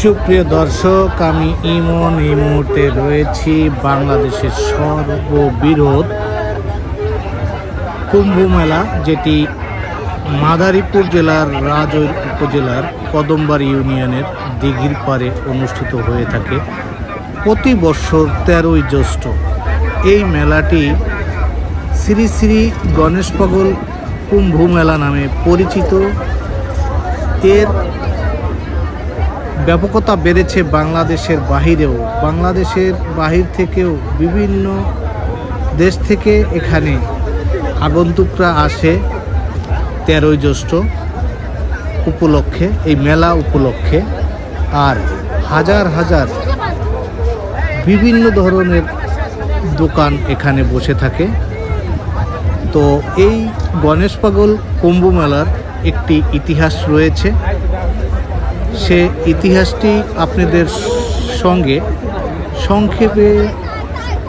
সুপ্রিয় দর্শক, আমি ইমন। এই মুহূর্তে রয়েছি বাংলাদেশের সর্ববৃহৎ কুম্ভ মেলা যেটি মাদারীপুর জেলার রাজৈর উপজেলার কদমবাড়ি ইউনিয়নের দিঘির পারে অনুষ্ঠিত হয়ে থাকে প্রতি বছর তেরোই জ্যৈষ্ঠ। এই মেলাটি শ্রী শ্রী গণেশ পাগল কুম্ভ মেলা নামে পরিচিত। এর ব্যাপকতা বেড়েছে বাংলাদেশের বাহিরেও। বাংলাদেশের বাহির থেকেও বিভিন্ন দেশ থেকে এখানে আগন্তুকরা আসে তেরোই জ্যৈষ্ঠ উপলক্ষে, এই মেলা উপলক্ষে। আর হাজার হাজার বিভিন্ন ধরনের দোকান এখানে বসে থাকে। তো এই গণেশ পাগল কুম্ভ মেলার একটি ইতিহাস রয়েছে। সে ইতিহাসটি আপনাদের সঙ্গে সংক্ষেপে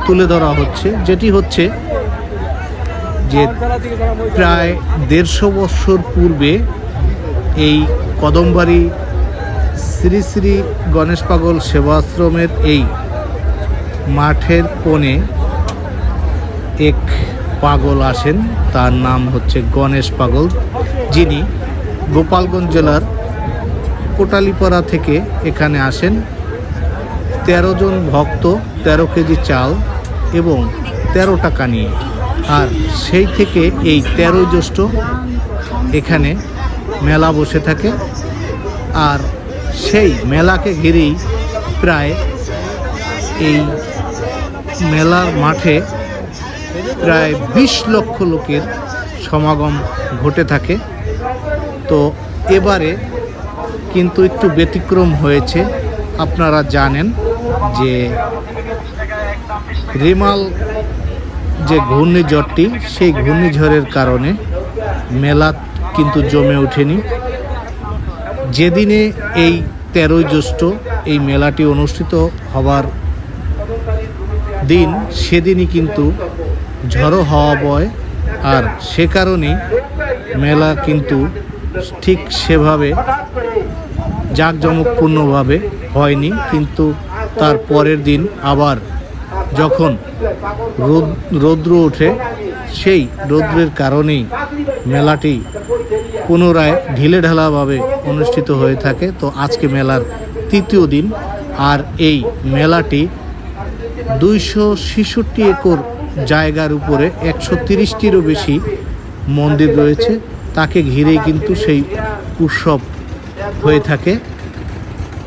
তুলে ধরা হচ্ছে। যেটি হচ্ছে যে প্রায় দেড়শো বৎসর পূর্বে এই কদমবাড়ি শ্রী শ্রী গণেশ পাগল সেবাশ্রমের এই মাঠের কোণে এক পাগল আসেন। তার নাম হচ্ছে গণেশ পাগল। যিনি গোপালগঞ্জ জেলার কোটালীপাড়া থেকে এখানে আসেন। তেরো জন ভক্ত, তেরো কেজি চাল এবং তেরো টাকা নিয়ে। আর সেই থেকে এই তেরোই জ্যৈষ্ঠ এখানে মেলা বসে থাকে। আর সেই মেলাকে ঘিরেই প্রায় এই মেলার মাঠে প্রায় বিশ লক্ষ লোকের সমাগম ঘটে থাকে। তো এবারে কিন্তু একটু ব্যতিক্রম হয়েছে। আপনারা জানেন যে রেমাল যে ঘূর্ণিঝড়টি, সেই ঘূর্ণিঝড়ের কারণে মেলা কিন্তু জমে ওঠেনি। যেদিনে এই তেরোই জ্যৈষ্ঠ এই মেলাটি অনুষ্ঠিত হবার দিন, সেদিনই কিন্তু ঝড়ো হওয়া বয়। আর সে কারণেই মেলা কিন্তু ঠিক সেভাবে জাঁকজমকপূর্ণভাবে হয়নি, কিন্তু তার পরের দিন আবার যখন রোদ রৌদ্র ওঠে, সেই রৌদ্রের কারণেই মেলাটি পুনরায় ঢিলে ঢালাভাবে অনুষ্ঠিত হয়ে থাকে। তো আজকে মেলার তৃতীয় দিন, আর এই মেলাটি দুইশো ছেষট্টি একর জায়গার উপরে একশো তিরিশটিরও বেশি মন্দির রয়েছে। তাকে ঘিরেই কিন্তু সেই উৎসব হয়ে থাকে।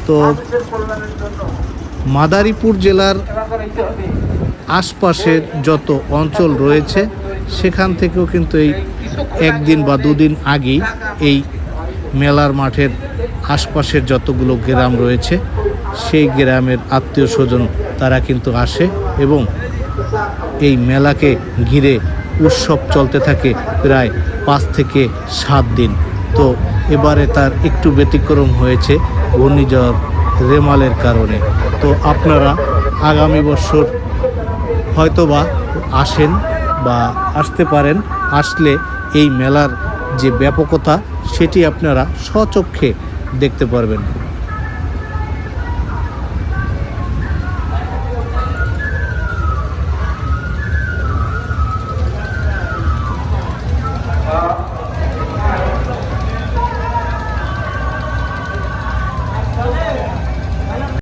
তো মাদারীপুর জেলার আশপাশের যত অঞ্চল রয়েছে, সেখান থেকেও কিন্তু এই একদিন বা দুদিন আগেই এই মেলার মাঠের আশপাশের যতগুলো গ্রাম রয়েছে, সেই গ্রামের আত্মীয় স্বজন তারা কিন্তু আসে এবং এই মেলাকে ঘিরে উৎসব চলতে থাকে প্রায় পাঁচ থেকে সাত দিন। তো এবারে তার একটু ব্যতিক্রম হয়েছে ঘূর্ণিঝড় রেমালের কারণে। তো আপনারা আগামী বছর হয়তোবা আসেন বা আসতে পারেন, আসলে এই মেলার যে ব্যাপকতা সেটি আপনারা স্বচক্ষে দেখতে পারবেন।